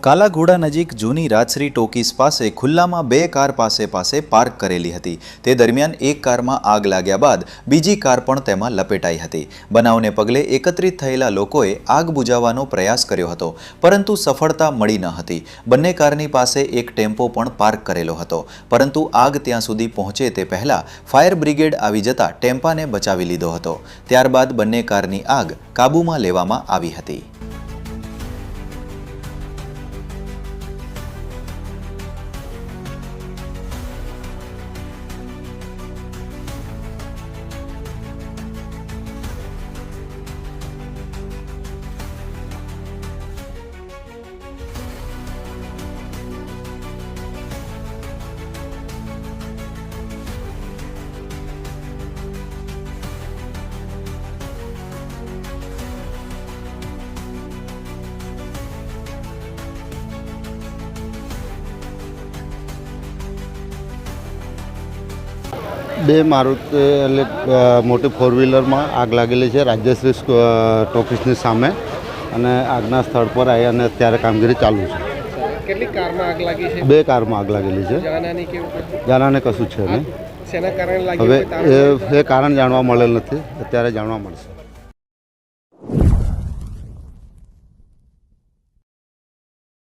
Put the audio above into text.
કાલાઘોડા નજીક જૂની રાજશ્રી ટોકીસ પાસે ખુલ્લામાં બે કાર પાસે પાસે પાર્ક કરેલી હતી. તે દરમિયાન એક કારમાં આગ લાગ્યા બાદ બીજી કાર પણ તેમાં લપેટાઈ હતી. બનાવને પગલે એકત્રિત થયેલા લોકોએ આગ બુઝાવવાનો પ્રયાસ કર્યો હતો, પરંતુ સફળતા મળી ન હતી. બંને કારની પાસે એક ટેમ્પો પણ પાર્ક કરેલો હતો, પરંતુ આગ ત્યાં સુધી પહોંચે તે પહેલાં ફાયર બ્રિગેડ આવી જતા ટેમ્પાને બચાવી લીધો હતો. ત્યારબાદ બંને કારની આગ કાબૂમાં લેવામાં આવી હતી. બે મારુતિ એટલે મોટી ફોર વ્હીલરમાં આગ લાગેલી છે રાજ્યશ્રી ટોફિસની ટોકીસની સામે અને આગના સ્થળ પર આવી અને અત્યારે કામગીરી ચાલુ છે. કેટલી કારમાં આગ લાગી છે? બે કારમાં આગ લાગેલી છે. જાનાની કશું? છે નહીં. હવે એ કારણ જાણવા મળેલ નથી. અત્યારે જાણવા મળશે.